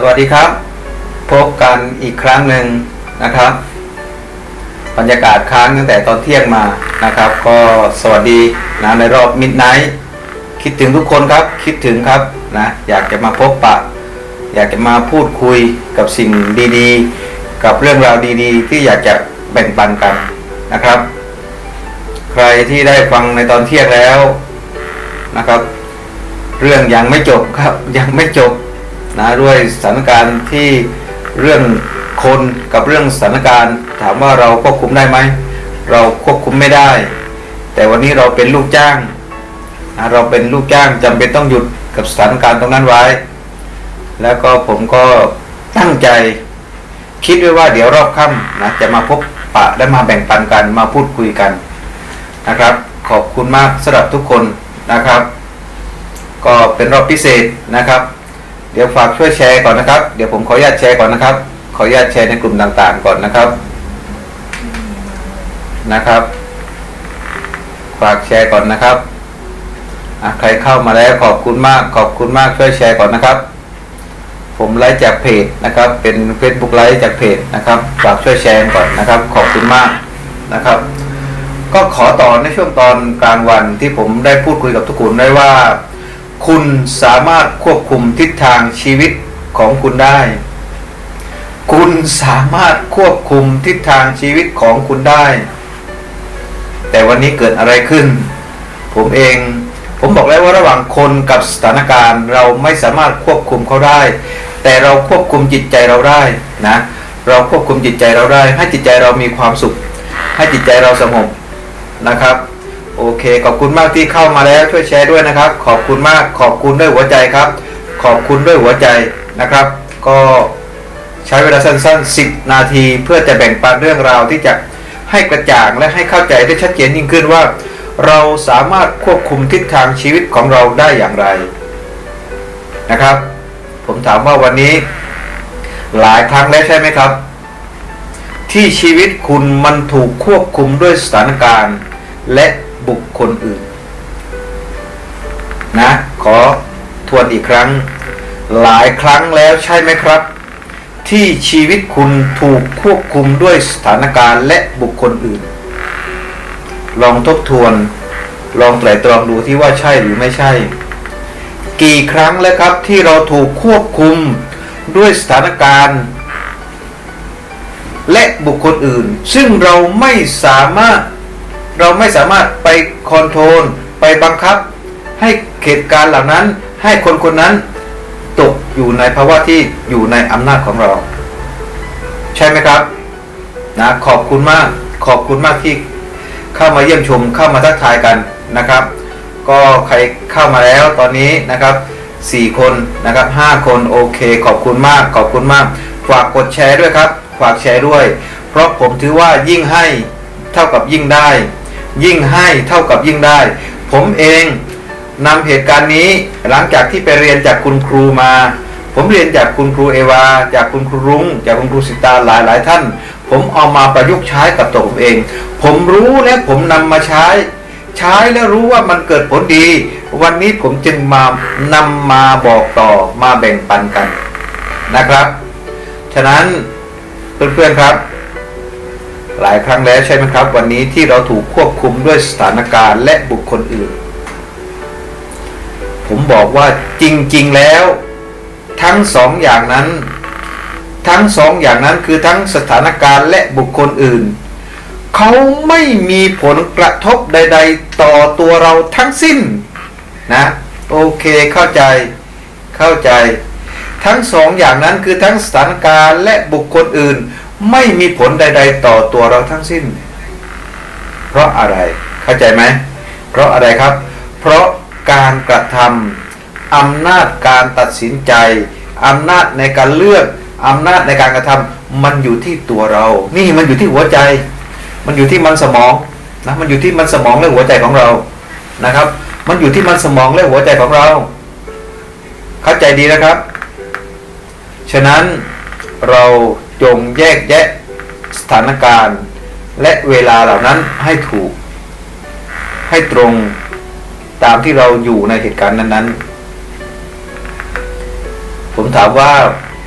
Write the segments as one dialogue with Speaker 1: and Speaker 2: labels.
Speaker 1: สวัสดีครับ พบกันอีกครั้งหนึ่งนะครับ บรรยากาศค้างตั้งแต่ตอนเที่ยงมานะครับ ก็สวัสดีนะในรอบมิดไนท์คิดถึงทุกคนครับคิดถึงครับนะอยากจะมาพบปะ อยากจะมาพูดคุยกับสิ่งดีๆ กับเรื่องราวดีๆ ที่อยากจะแบ่งปันกันนะครับ ใครที่ได้ฟังในตอนเที่ยงแล้วนะครับ เรื่องยังไม่จบครับยังไม่จบ นะด้วยสถานการณ์ที่เรื่องคนกับเรื่องสถานการณ์ ถามว่าเราควบคุมได้ไหม เราควบคุมไม่ได้ แต่วันนี้เราเป็นลูกจ้างนะเราเป็นลูกจ้างจำเป็นต้องหยุดกับสถานการณ์ตรงนั้นไว้ แล้วก็ผมก็ตั้งใจคิดไว้ว่าเดี๋ยวรอบค่ำนะจะมาพบปะและมาแบ่งปันกันมาพูดคุยกันนะครับ ขอบคุณมากสำหรับทุกคนนะครับ ก็เป็นรอบพิเศษนะครับ ดี๋ยวฝากช่วยแชร์ก่อนนะครับ เดี๋ยวผมขออนุญาตแชร์ก่อนนะครับ ขออนุญาตแชร์ในกลุ่มต่างๆ ก่อนนะครับ นะครับ ฝากแชร์ก่อนนะครับอะใครเข้ามาแล้วขอบคุณมาก ขอบคุณมากช่วยแชร์ก่อนนะครับ ผมไลฟ์จากเพจนะครับ เป็น Facebook ไลฟ์จากเพจนะครับ ฝากช่วยแชร์ก่อนนะครับ ขอบคุณมากนะครับ ก็ขอต่อในช่วงตอนกลางวันที่ผมได้พูดคุยกับทุกคนได้ว่า คุณสามารถควบคุมทิศทางชีวิตของคุณได้ คุณสามารถควบคุมทิศทางชีวิตของคุณได้ แต่วันนี้เกิดอะไรขึ้น ผมเอง ผมบอกแล้วว่าระหว่างคนกับสถานการณ์เราไม่สามารถควบคุมเขาได้ แต่เราควบคุมจิตใจเราได้นะ เราควบคุมจิตใจเราได้ ให้จิตใจเรามีความสุข ให้จิตใจเราสงบนะครับ โอเค ขอบคุณมากที่เข้ามาแล้วช่วยแชร์ด้วยนะครับ ขอบคุณมากขอบคุณด้วยหัวใจครับ ขอบคุณด้วยหัวใจนะครับ ก็ใช้เวลาสั้นๆ 10 นาทีเพื่อจะแบ่งปันเรื่องราวที่จะให้กระจ่างและให้เข้าใจได้ชัดเจนยิ่งขึ้นว่า เราสามารถควบคุมทิศทางชีวิตของเราได้อย่างไรนะครับ ผมถามว่าวันนี้ หลายครั้งแล้วใช่ไหมครับ ที่ชีวิตคุณมันถูกควบคุมด้วยสถานการณ์ และ บุคคลอื่น นะ ขอทวนอีกครั้ง หลายครั้งแล้วใช่ไหมครับ ที่ชีวิตคุณถูกควบคุมด้วยสถานการณ์และบุคคลอื่น ลองทบทวน ลองไตร่ตรองดูที่ว่าใช่หรือไม่ใช่ กี่ครั้งแล้วครับที่เราถูกควบคุมด้วยสถานการณ์และบุคคลอื่น ซึ่งเราไม่สามารถ เราไม่สามารถไปคอนโทรลไปบังคับ ให้เหตุการณ์เหล่านั้น ให้คนคนนั้นตกอยู่ในภาวะที่อยู่ในอำนาจของเรา ใช่ไหมครับนะขอบคุณมากขอบคุณมากที่เข้ามาเยี่ยมชมเข้ามาทักทายกันนะครับ ก็ใครเข้ามาแล้วตอนนี้นะครับ 4 คนนะครับ 5 คนโอเค ขอบคุณมากขอบคุณมาก ฝากกดแชร์ด้วยครับ ฝากแชร์ด้วย เพราะผมถือว่ายิ่งให้เท่ากับยิ่งได้ ยิ่งให้เท่ากับยิ่งได้ ผมเองนำเหตุการณ์นี้หลังจากที่ไปเรียนจากคุณครูมา ผมเรียนจากคุณครูเอวา จากคุณครูรุง้ง จากคุณครูสิตาหลายหลายท่าน ผมเอามาประยุกต์ใช้กับตัวผมเอง ผมรู้และผมนำมาใช้ ใช้แล้วรู้ว่ามันเกิดผลดี วันนี้ผมจึงมานำมาบอกต่อมาแบ่งปันกันนะครับ ฉะนั้นเพื่อนๆครับ หลายครั้งแล้วใช่ไหมครับ วันนี้ที่เราถูกควบคุมด้วยสถานการณ์และบุคคลอื่น ผมบอกว่าจริงๆแล้ว ทั้งสองอย่างนั้น ทั้งสองอย่างนั้นคือทั้งสถานการณ์และบุคคลอื่น เขาไม่มีผลกระทบใด ๆ ต่อตัวเราทั้งสิ้นนะโอเคเข้าใจเข้าใจ ทั้งสองอย่างนั้นคือทั้งสถานการณ์และบุคคลอื่น ไม่มีผลใด ๆ ต่อตัวเราทั้งสิ้น เพราะอะไรเข้าใจไหม เพราะอะไรครับ เพราะการกระทำอำนาจการตัดสินใจอำนาจในการเลือกอำนาจในการกระทำมันอยู่ที่ตัวเรา นี่มันอยู่ที่หัวใจ มันอยู่ที่มันสมองนะมันอยู่ที่มันสมองและหัวใจของเรานะครับ มันอยู่ที่มันสมองและหัวใจของเรา เข้าใจดีนะครับ ฉะนั้นเรา จงแยกแยะสถานการณ์ และเวลาเหล่านั้นให้ถูก ให้ตรงตามที่เราอยู่ในเหตุการณ์นั้น ๆ ผมถามว่า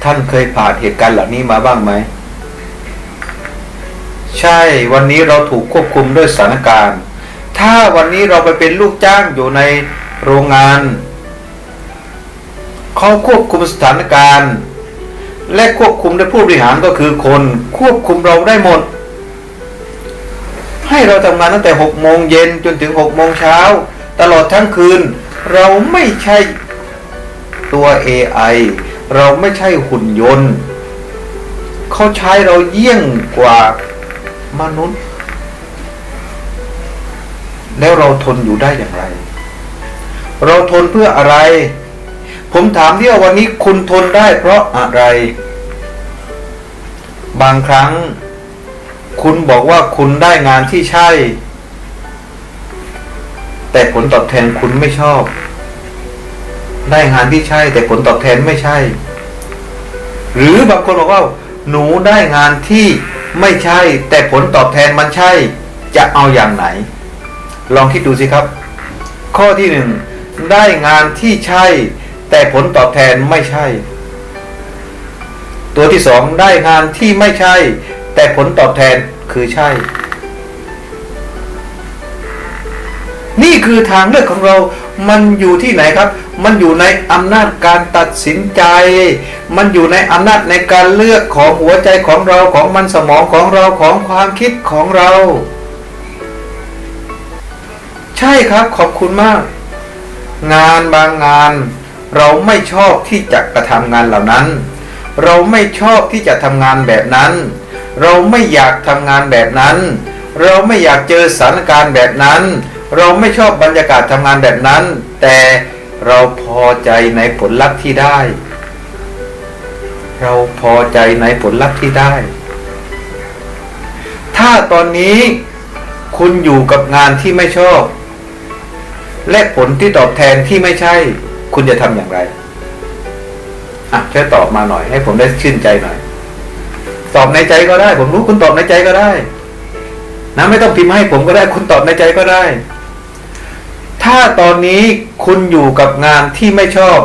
Speaker 1: ท่านเคยผ่านเหตุการณ์เหล่านี้มาบ้างไหม ใช่วันนี้เราถูกควบคุมด้วยสถานการณ์ ถ้าวันนี้เราไปเป็นลูกจ้างอยู่ในโรงงานเขาควบคุมสถานการณ์ และควบคุมด้วยผู้บริหารก็คือคนควบคุมเราได้หมด ให้เราทำงานตั้งแต่6โมงเย็นจนถึง6โมงเช้า ตลอดทั้งคืน เราไม่ใช่ตัว AI เราไม่ใช่หุ่นยนต์เขาใช้เราเยี่ยงกว่ามนุษย์ แล้วเราทนอยู่ได้อย่างไร เราทนเพื่ออะไร ผมถามที่ว่าวันนี้คุณทนได้เพราะอะไร บางครั้ง คุณบอกว่าคุณได้งานที่ใช่ แต่ผลตอบแทนคุณไม่ชอบ ได้งานที่ใช่ แต่ผลตอบแทนไม่ใช่ หรือบางคนบอกว่า หนูได้งานที่ไม่ใช่ แต่ผลตอบแทนมันใช่ จะเอาอย่างไหน ลองคิดดูสิครับ ข้อที่หนึ่งได้งานที่ใช่ แต่ผลตอบแทนไม่ใช่ ตัวที่สองได้งานที่ไม่ใช่ แต่ผลตอบแทนคือใช่ นี่คือทางเลือกของเรา มันอยู่ที่ไหนครับ มันอยู่ในอำนาจการตัดสินใจ มันอยู่ในอำนาจในการเลือกของหัวใจของเราของมันสมองของเราของความคิดของเรา ใช่ครับขอบคุณมาก งานบางงาน เราไม่ชอบที่จะกระทำงานเหล่านั้น เราไม่ชอบที่จะทำงานแบบนั้น เราไม่อยากทำงานแบบนั้น เราไม่อยากเจอสถานการณ์แบบนั้น เราไม่ชอบบรรยากาศทำงานแบบนั้น แต่เราพอใจในผลลัพธ์ที่ได้ เราพอใจในผลลัพธ์ที่ได้ ถ้าตอนนี้คุณอยู่กับงานที่ไม่ชอบ และผลที่ตอบแทนที่ไม่ใช่ คุณจะทำอย่างไรอะช่วยตอบมาหน่อย ให้ผมได้ชื่นใจหน่อย ตอบในใจก็ได้ ผมรู้คุณตอบในใจก็ได้ นะไม่ต้องพิมพ์ให้ผมก็ได้ คุณตอบในใจก็ได้ ถ้าตอนนี้คุณอยู่กับงานที่ไม่ชอบ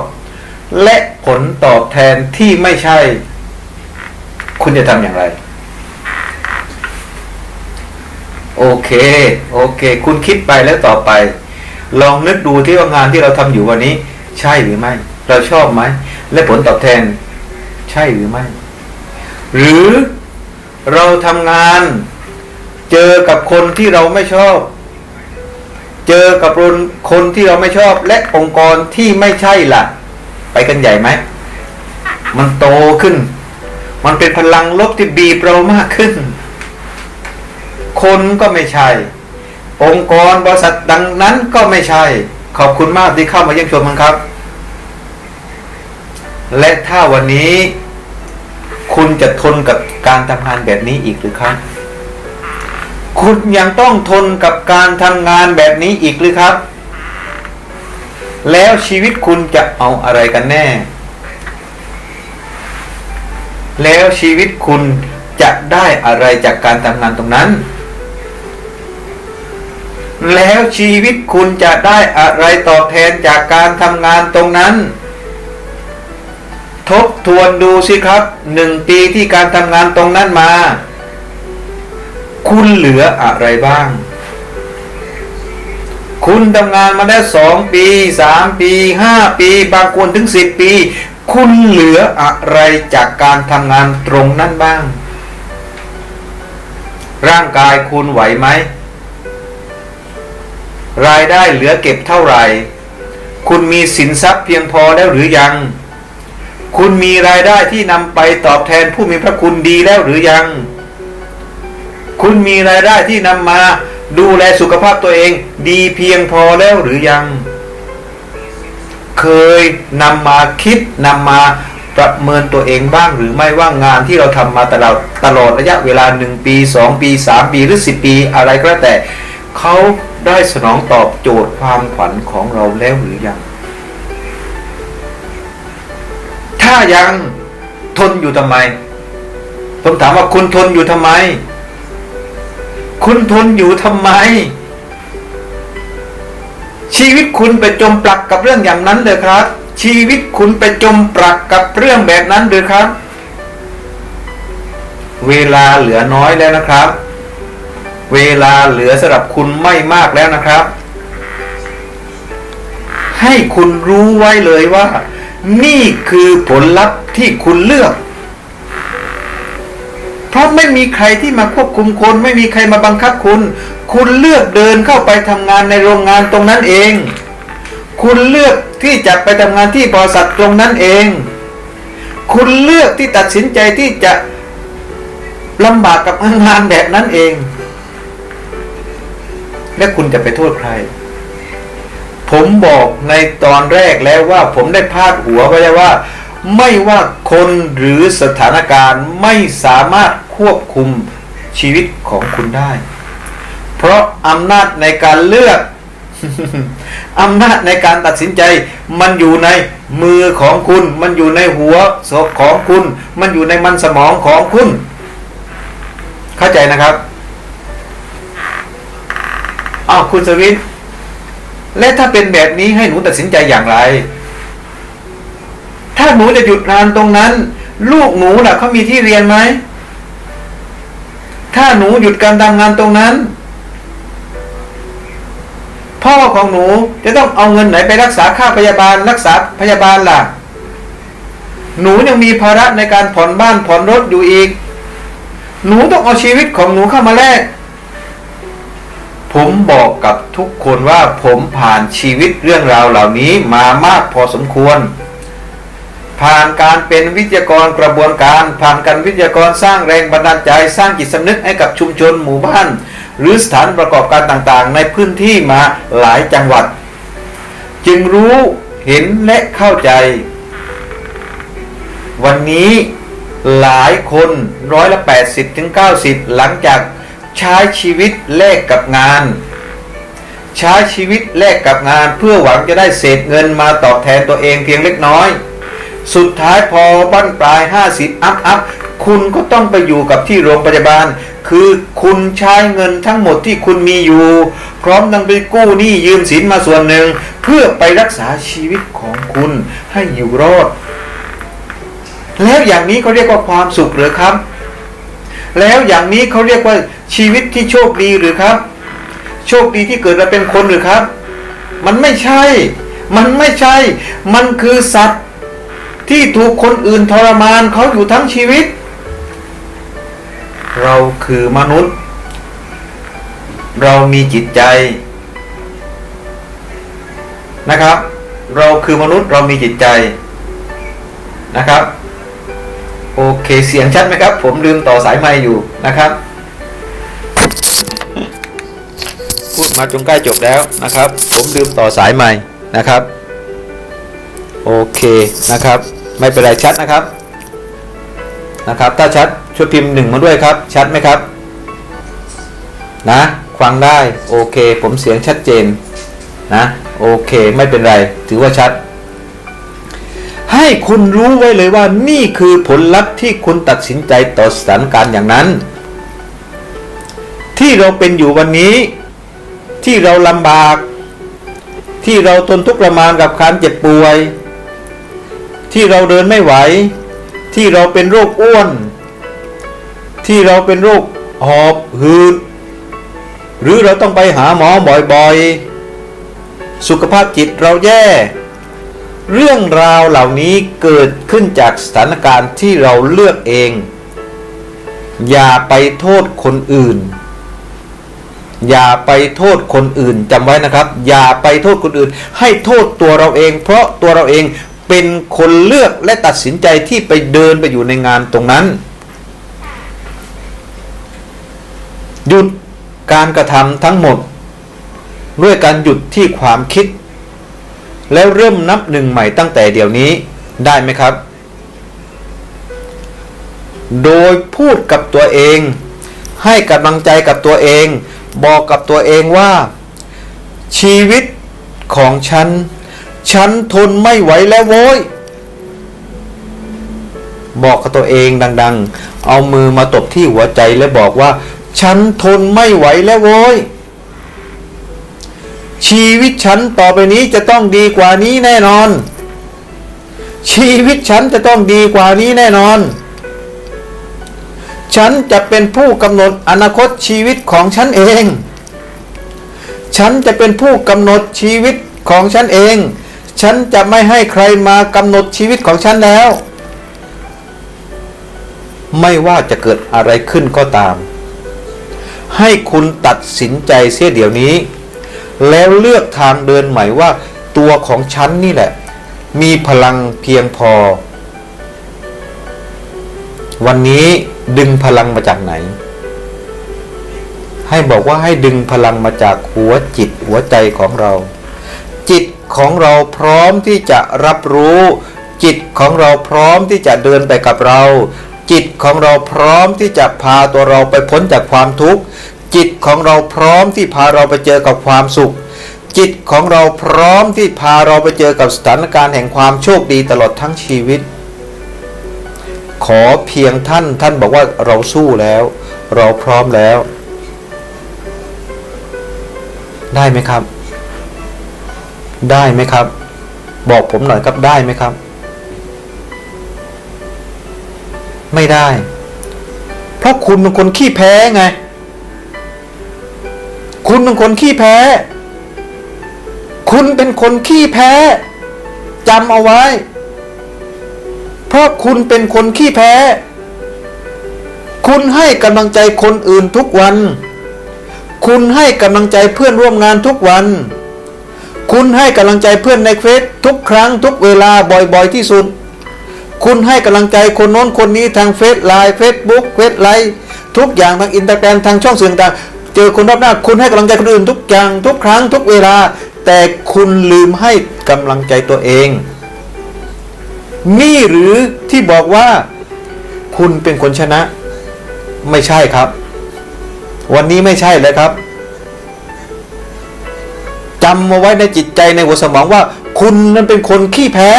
Speaker 1: และผลตอบแทนที่ไม่ใช่ คุณจะทำอย่างไร โอเค โอเค คุณคิดไปแล้วต่อไป ลองนึกดูที่ว่างานที่เราทำอยู่วันนี้ ใช่หรือไม่ เราชอบไหม และผลตอบแทน ใช่หรือไม่ หรือเราทำงานเจอกับคนที่เราไม่ชอบ เจอกับคนที่เราไม่ชอบ และองค์กรที่ไม่ใช่ล่ะ ไปกันใหญ่ไหม มันโตขึ้น มันเป็นพลังลบที่บีบเรามากขึ้น คนก็ไม่ใช่ องค์กรบริษัทดังนั้นก็ไม่ใช่ ขอบคุณมากที่เข้ามาเยี่ยมชมครับ และถ้าวันนี้ คุณจะทนกับการทำงานแบบนี้อีกหรือครับ คุณยังต้องทนกับการทำงานแบบนี้อีกหรือครับ แล้วชีวิตคุณจะเอาอะไรกันแน่ แล้วชีวิตคุณจะได้อะไรจากการทำงานตรงนั้น แล้วชีวิตคุณจะได้อะไรตอบแทนจากการทำงานตรงนั้น ทบทวนดูสิครับหนึ่งปีที่การทำงานตรงนั้นมา คุณเหลืออะไรบ้าง คุณทำงานมาได้สองปีสามปีห้าปี บางคนถึงสิบปี คุณเหลืออะไรจากการทำงานตรงนั้นบ้าง ร่างกายคุณไหวไหม รายได้เหลือเก็บเท่าไหร่ คุณมีสินทรัพย์เพียงพอแล้วหรือยัง คุณมีรายได้ที่นำไปตอบแทนผู้มีพระคุณดีแล้วหรือยัง คุณมีรายได้ที่นำมาดูแลสุขภาพตัวเองดีเพียงพอแล้วหรือยัง เคยนำมาคิดนำมาประเมินตัวเองบ้างหรือไม่ว่างานที่เราทำมาตลอดตลอดระยะเวลาหนึ่งปีสองปีสามปีหรือสิบปีอะไรก็แล้วแต่เขา ได้สนองตอบโจทย์ความฝันของเราแล้วหรือยัง ถ้ายังทนอยู่ทำไม ผมถามว่าคุณทนอยู่ทำไม คุณทนอยู่ทำไม ชีวิตคุณไปจมปลักกับเรื่องอย่างนั้นเลยครับ ชีวิตคุณไปจมปลักกับเรื่องแบบนั้นหรือครับ เวลาเหลือน้อยแล้วนะครับ เวลาเหลือสำหรับคุณไม่มากแล้วนะครับ ให้คุณรู้ไว้เลยว่า นี่คือผลลัพธ์ที่คุณเลือก เพราะไม่มีใครที่มาควบคุมคน ไม่มีใครมาบังคับคุณ คุณเลือกเดินเข้าไปทำงานในโรงงานตรงนั้นเอง คุณเลือกที่จะไปทำงานที่บริษัทตรงนั้นเอง คุณเลือกที่ตัดสินใจที่จะลำบากกับงานแบบนั้นเอง และคุณจะไปโทษใคร ผมบอกในตอนแรกแล้วว่าผมได้พาดหัวไว้แล้วว่า ไม่ว่าคนหรือสถานการณ์ไม่สามารถควบคุมชีวิตของคุณได้ เพราะอำนาจในการเลือกอำนาจในการตัดสินใจ มันอยู่ในมือของคุณ มันอยู่ในหัวศพของคุณ มันอยู่ในมันสมองของคุณ เข้าใจนะครับ อ้าวคุณสวิทย์และถ้าเป็นแบบนี้ให้หนูตัดสินใจอย่างไร ถ้าหนูจะหยุดงานตรงนั้น ลูกหนูล่ะเขามีที่เรียนไหม ถ้าหนูหยุดการทำงานตรงนั้น พ่อของหนูจะต้องเอาเงินไหนไปรักษาค่าพยาบาลรักษาพยาบาลล่ะ หนูยังมีภาระในการผ่อนบ้านผ่อนรถอยู่อีก หนูต้องเอาชีวิตของหนูเข้ามาแลก ผมบอกกับทุกคนว่าผมผ่านชีวิตเรื่องราวเหล่านี้มามากพอสมควร ผ่านการเป็นวิทยากรกระบวนการ ผ่านการวิทยากรสร้างแรงบันดาลใจสร้างจิตสำนึกให้กับชุมชนหมู่บ้าน หรือสถานประกอบการต่างๆ ในพื้นที่มาหลายจังหวัด จึงรู้เห็นและเข้าใจ วันนี้หลายคนร้อยละ 80ถึง90 หลังจาก ใช้ชีวิตแลกกับงาน ใช้ชีวิตแลกกับงานเพื่อหวังจะได้เศษเงินมาตอบแทนตัวเองเพียงเล็กน้อย สุดท้ายพอบั้นปลาย 50 อัพอัพคุณก็ต้องไปอยู่กับที่โรงพยาบาล คือคุณใช้เงินทั้งหมดที่คุณมีอยู่ พร้อมทั้งไปกู้หนี้ยืมสินมาส่วนหนึ่ง เพื่อไปรักษาชีวิตของคุณให้อยู่รอด แล้วอย่างนี้เขาเรียกว่าความสุขหรือครับ แล้วอย่างนี้เขาเรียกว่า ชีวิตที่โชคดีหรือครับ โชคดีที่เกิดมาเป็นคนหรือครับ มันไม่ใช่ มันไม่ใช่ มันคือสัตว์ที่ถูกคนอื่นทรมานเขาอยู่ทั้งชีวิต เราคือมนุษย์ เรามีจิตใจนะครับ เราคือมนุษย์เรามีจิตใจนะครับ โอเคเสียงชัดไหมครับ ผมลืมต่อสายไม้อยู่นะครับ มาจนใกล้จบแล้วนะครับ ผมลืมต่อสายไม้นะครับ โอเคนะครับ ไม่เป็นไรชัดนะครับนะครับ ถ้าชัดช่วยพิมพ์หนึ่งมาด้วยครับ ชัดไหมครับ นะฟังได้โอเค ผมเสียงชัดเจนนะโอเค ไม่เป็นไร ถือว่าชัด ให้คุณรู้ไว้เลยว่านี่คือผลลัพธ์ที่คุณตัดสินใจต่อสถานการณ์อย่างนั้น ที่เราเป็นอยู่วันนี้ ที่เราลำบาก ที่เราทนทุกข์ประมาณกับการเจ็บป่วย ที่เราเดินไม่ไหว ที่เราเป็นโรคอ้วน ที่เราเป็นโรคหอบหืด หรือเราต้องไปหาหมอบ่อยๆ สุขภาพจิตเราแย่ เรื่องราวเหล่านี้เกิดขึ้นจากสถานการณ์ที่เราเลือกเอง อย่าไปโทษคนอื่น อย่าไปโทษคนอื่นจำไว้นะครับ อย่าไปโทษคนอื่น ให้โทษตัวเราเอง เพราะตัวเราเองเป็นคนเลือกและตัดสินใจที่ไปเดินไปอยู่ในงานตรงนั้น หยุดการกระทำทั้งหมด ด้วยการหยุดที่ความคิด แล้วเริ่มนับหนึ่งใหม่ตั้งแต่เดี๋ยวนี้ได้ไหมครับ โดยพูดกับตัวเอง ให้กำลังใจกับตัวเอง บอกกับตัวเองว่า ชีวิตของฉัน ฉันทนไม่ไหวแล้วโว้ย บอกกับตัวเองดัง ๆ เอามือมาตบที่หัวใจและบอกว่า ฉันทนไม่ไหวแล้วโว้ย ชีวิตฉันต่อไปนี้จะต้องดีกว่านี้แน่นอน ชีวิตฉันจะต้องดีกว่านี้แน่นอน ฉันจะเป็นผู้กำหนดอนาคตชีวิตของฉันเอง ฉันจะเป็นผู้กำหนดชีวิตของฉันเอง ฉันจะไม่ให้ใครมากำหนดชีวิตของฉันแล้ว ไม่ว่าจะเกิดอะไรขึ้นก็ตาม ให้คุณตัดสินใจเสียเดี๋ยวนี้ แล้วเลือกทางเดินใหม่ว่า ตัวของฉันนี่แหละ มีพลังเพียงพอ วันนี้ ดึงพลังมาจากไหน ให้บอกว่าให้ดึงพลังมาจากหัวจิตหัวใจของเรา จิตของเราพร้อมที่จะรับรู้ จิตของเราพร้อมที่จะเดินไปกับเรา จิตของเราพร้อมที่จะพาตัวเราไปพ้นจากความทุกข์ จิตของเราพร้อมที่พาเราไปเจอกับความสุข จิตของเราพร้อมที่พาเราไปเจอกับสถานการณ์แห่งความโชคดีตลอดทั้งชีวิต ขอเพียงท่านท่านบอกว่าเราสู้แล้ว เราพร้อมแล้ว ได้ไหมครับ ได้ไหมครับ บอกผมหน่อยครับได้ไหมครับ ไม่ได้ เพราะคุณเป็นคนขี้แพ้ไง คุณเป็นคนขี้แพ้ คุณเป็นคนขี้แพ้จำเอาไว้ ราะคุณเป็นคนขี้แพ้ คุณให้กำลังใจคนอื่นทุกวัน คุณให้กำลังใจเพื่อนร่วมงานทุกวัน คุณให้กำลังใจเพื่อนในเฟซทุกครั้งทุกเวลาบ่อยๆที่สุด คุณให้กำลังใจคนโน้นคนนี้ทางเฟซไลน์เฟซบุ๊กเฟซไลน์ทุกอย่างทางอินเตอร์แกรมทางช่องสื่อต่างเจอคนรอบหน้า คุณให้กำลังใจคนอื่นทุกอย่างทุกครั้งทุกเวลา แต่คุณลืมให้กำลังใจตัวเอง นี่หรือที่บอกว่า คุณเป็นคนชนะ ไม่ใช่ครับ วันนี้ไม่ใช่เลยครับจำมาไว้ในจิตใจในหัวสมองว่า คุณนั้นเป็นคนขี้แพ้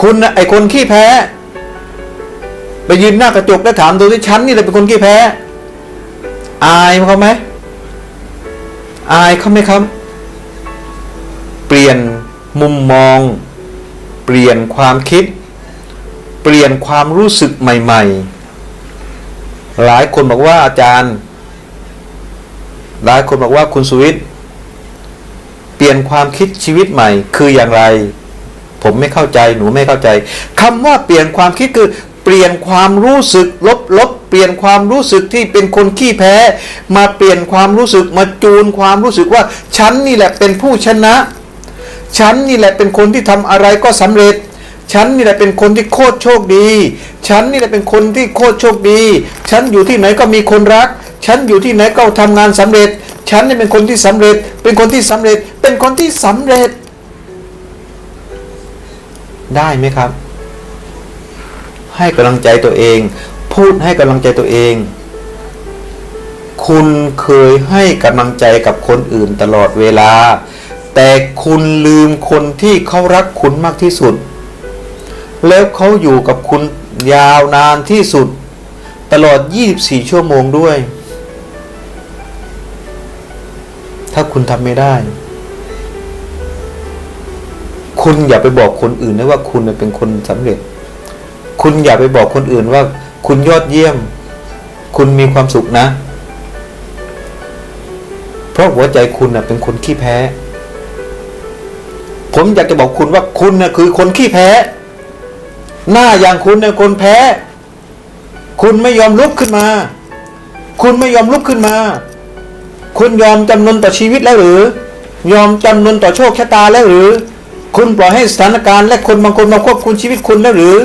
Speaker 1: คุณไอคนขี้แพ้ ไปยืนหน้ากระจกแล้วถามดูที่ฉันนี่แหละเป็นคนขี้แพ้ อายเขาไหมอายเขาไหมครับ เปลี่ยนมุมมอง เปลี่ยนความคิด เปลี่ยนความรู้สึกใหม่ ๆ หลายคนบอกว่าอาจารย์ หลายคนบอกว่าคุณสุวิทย์เปลี่ยนความคิดชีวิตใหม่ คืออย่างไร ผมไม่เข้าใจหนูไม่เข้าใจคำว่าเปลี่ยนความคิดคือเปลี่ยนความรู้สึกลบลบเปลี่ยนความรู้สึกที่เป็นคนขี้แพ้ มาเปลี่ยนความรู้สึกมาจูนความรู้สึกว่าฉันนี่แหละเป็นผู้ชนะ ฉันนี่แหละเป็นคนที่ทำอะไรก็สำเร็จ ฉันนี่แหละเป็นคนที่โคตรโชคดี ฉันนี่แหละเป็นคนที่โคตรโชคดี ฉันอยู่ที่ไหนก็มีคนรัก ฉันอยู่ที่ไหนก็ทำงานสำเร็จ ฉันนี่เป็นคนที่สำเร็จ เป็นคนที่สำเร็จ เป็นคนที่สำเร็จ ได้ไหมครับ ให้กำลังใจตัวเอง พูดให้กำลังใจตัวเองคุณเคยให้กำลังใจกับคนอื่นตลอดเวลา แต่คุณลืมคนที่เขารักคุณมากที่สุด แล้วเขาอยู่กับคุณยาวนานที่สุด ตลอด 24 ชั่วโมงด้วย ถ้าคุณทำไม่ได้ คุณอย่าไปบอกคนอื่นนะว่าคุณเป็นคนสำเร็จ คุณอย่าไปบอกคนอื่นว่า คุณยอดเยี่ยม คุณมีความสุขนะ เพราะหัวใจคุณเป็นคนขี้แพ้ ผมอยากจะบอกคุณว่าคุณนะคือคนขี้แพ้ หน้าอย่างคุณเนี่ยคนแพ้ คุณไม่ยอมลุกขึ้นมา คุณไม่ยอมลุกขึ้นมา คุณยอมจำนนต่อชีวิตแล้วหรือ ยอมจำนนต่อโชคชะตาแล้วหรือ คุณปล่อยให้สถานการณ์และคนบางคนมาควบคุมชีวิตคุณแล้วหรือ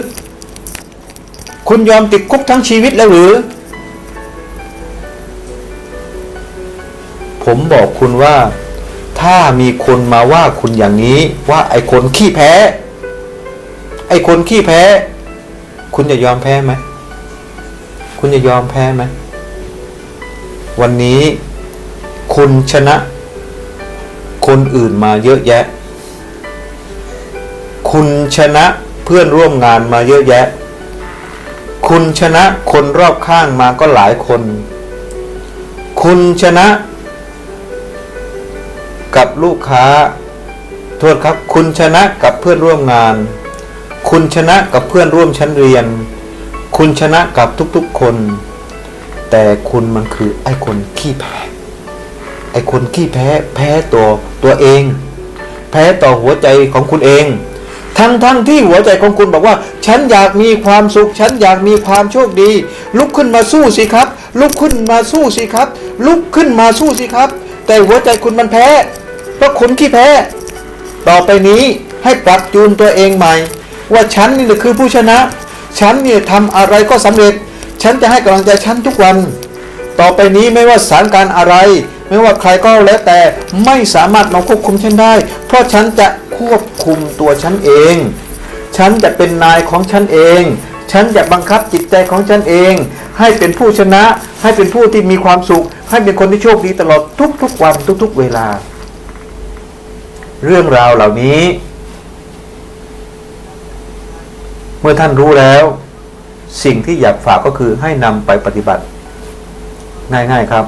Speaker 1: คุณยอมติดคุกทั้งชีวิตแล้วหรือ ผมบอกคุณว่า ถ้ามีคนมาว่าคุณอย่างนี้ว่าไอ้คนขี้แพ้ ไอ้คนขี้แพ้ คุณจะยอมแพ้ไหม คุณจะยอมแพ้ไหม วันนี้คุณชนะ คนอื่นมาเยอะแยะ คุณชนะเพื่อนร่วมงานมาเยอะแยะ คุณชนะคนรอบข้างมาก็หลายคน คุณชนะ กับลูกค้าโทษครับ คุณชนะกับเพื่อนร่วมงาน คุณชนะกับเพื่อนร่วมชั้นเรียน คุณชนะกับทุกๆคน แต่คุณมันคือไอ้คนขี้แพ้ ไอ้คนขี้แพ้แพ้ตัวตัวเอง แพ้ต่อหัวใจของคุณเองทั้งทั้งที่หัวใจของคุณบอกว่า ฉันอยากมีความสุข ฉันอยากมีความโชคดี ลุกขึ้นมาสู้สิครับ ลุกขึ้นมาสู้สิครับ ลุกขึ้นมาสู้สิครับ แต่หัวใจคุณมันแพ้ ราะคุณขี้แพ้ ต่อไปนี้ให้ปรับจูนตัวเองใหม่ ว่าฉันนี่คือผู้ชนะ ฉันเนี่ยทำอะไรก็สำเร็จ ฉันจะให้กำลังใจฉันทุกวัน ต่อไปนี้ไม่ว่าสถานการณ์อะไร ไม่ว่าใครก็แล้วแต่ไม่สามารถมาควบคุมฉันได้ เพราะฉันจะควบคุมตัวฉันเอง ฉันจะเป็นนายของฉันเองฉันจะบังคับจิตใจของฉันเอง ให้เป็นผู้ชนะ ให้เป็นผู้ที่มีความสุข ให้เป็นคนที่โชคดีตลอดทุกๆวันทุก ๆ เวลา เรื่องราวเหล่านี้ เมื่อท่านรู้แล้ว สิ่งที่อยากฝากก็คือให้นำไปปฏิบัติ ง่ายๆครับ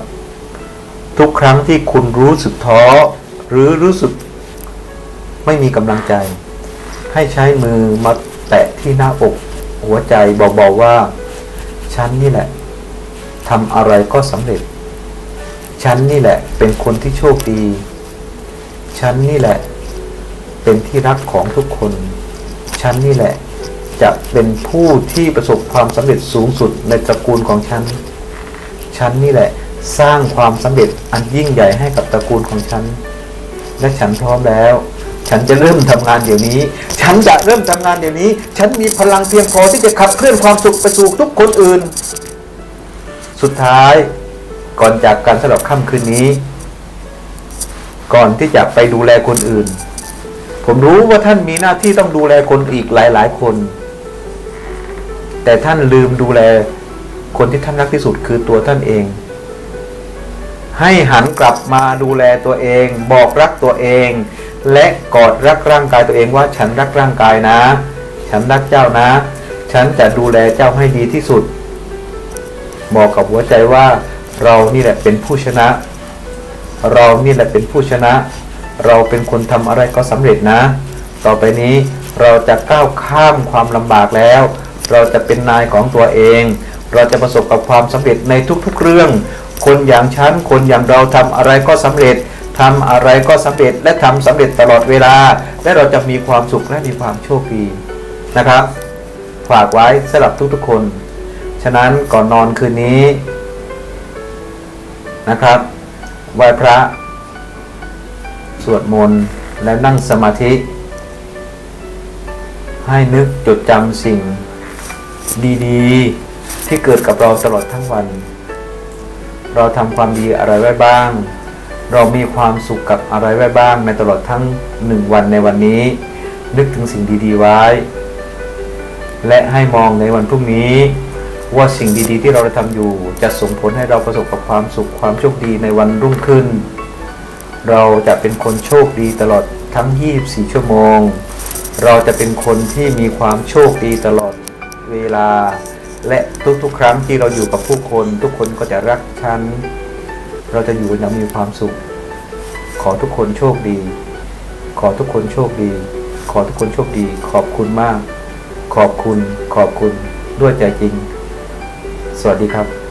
Speaker 1: ทุกครั้งที่คุณรู้สึกท้อ หรือรู้สึกไม่มีกำลังใจ ให้ใช้มือมาแตะที่หน้าอก หัวใจเบาๆว่า ฉันนี่แหละทำอะไรก็สำเร็จ ฉันนี่แหละเป็นคนที่โชคดี ฉันนี่แหละ เป็นที่รักของทุกคน ฉันนี่แหละ จะเป็นผู้ที่ประสบความสำเร็จสูงสุดในตระกูลของฉัน ฉันนี่แหละสร้างความสำเร็จอันยิ่งใหญ่ให้กับตระกูลของฉัน และฉันพร้อมแล้ว ฉันจะเริ่มทำงานเดี๋ยวนี้ ฉันจะเริ่มทำงานเดี๋ยวนี้ ฉันมีพลังเพียงพอที่จะขับเคลื่อนความสุขไปสู่ทุกคนอื่น สุดท้ายก่อนจากการสำหรับค่ำคืนนี้ ก่อนที่จะไปดูแลคนอื่น ผมรู้ว่าท่านมีหน้าที่ต้องดูแลคนอีกหลายๆคน แต่ท่านลืมดูแลคนที่ท่านรักที่สุดคือตัวท่านเอง ให้หันกลับมาดูแลตัวเอง บอกรักตัวเอง และกอดรักร่างกายตัวเองว่าฉันรักร่างกายนะ ฉันรักเจ้านะ ฉันจะดูแลเจ้าให้ดีที่สุด บอกกับหัวใจว่าเรานี่แหละเป็นผู้ชนะ เรานี่แหละเป็นผู้ชนะ เราเป็นคนทำอะไรก็สำเร็จนะ ต่อไปนี้เราจะก้าวข้ามความลำบากแล้ว เราจะเป็นนายของตัวเอง เราจะประสบกับความสำเร็จในทุกๆเรื่อง คนอย่างฉัน คนอย่างเราทำอะไรก็สำเร็จทำอะไรก็สำเร็จและทำสำเร็จตลอดเวลา และเราจะมีความสุขและมีความโชคดีนะครับ ฝากไว้สำหรับทุกๆคน ฉะนั้นก่อนนอนคืนนี้นะครับ ไหว้พระ สวดมนต์และนั่งสมาธิ ให้นึกจดจำสิ่งดีๆ ที่เกิดกับเราตลอดทั้งวัน เราทำความดีอะไรไว้บ้าง เรามีความสุขกับอะไรไว้บ้างในตลอดทั้งหนึ่งวันในวันนี้ นึกถึงสิ่งดีๆไว้ และให้มองในวันพรุ่งนี้ ว่าสิ่งดีๆ ที่เราได้ทำอยู่จะส่งผลให้เราประสบกับความสุขความโชคดีในวันรุ่งขึ้น เราจะเป็นคนโชคดีตลอดทั้ง 24 ชั่วโมง เราจะเป็นคนที่มีความโชคดีตลอดเวลา และทุกๆ ครั้งที่เราอยู่กับผู้คน ทุกคนก็จะรักฉัน เราจะอยู่อย่างมีความสุข ขอทุกคนโชคดี ขอทุกคนโชคดี ขอทุกคนโชคดี ขอบคุณมาก ขอบคุณ ขอบคุณด้วยใจจริง สวัสดีครับ